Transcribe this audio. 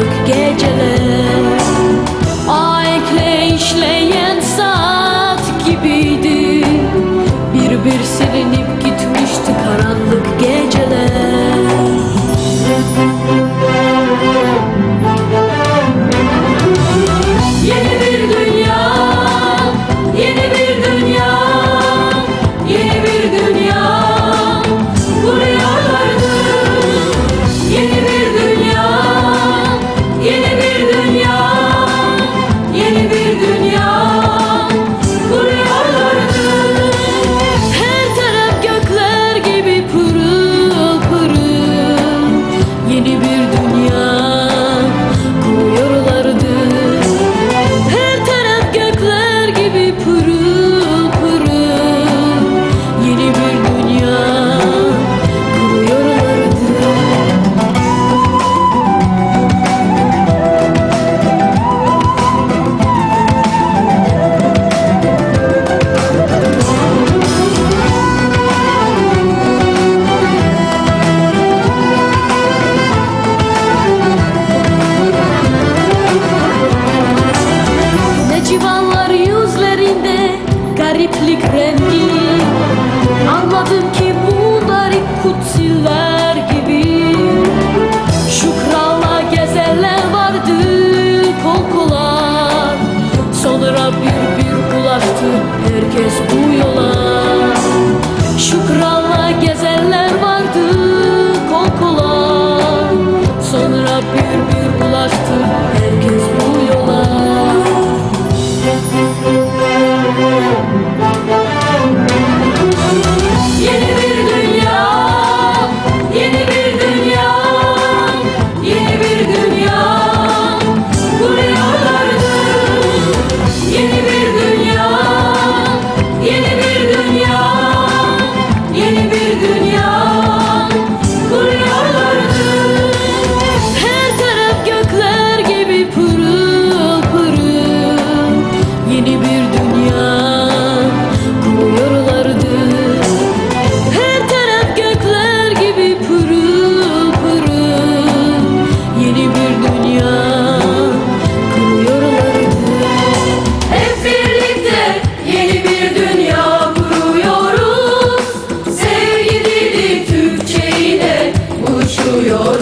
karanlık geceler. var yüzlerinde gariplik rengi. Anladım ki bu garip kutsiler gibi. Şu kralla gezenler vardı kol kola. Sonra bir bir bulaştı herkes bu yola. Şu kral Dios.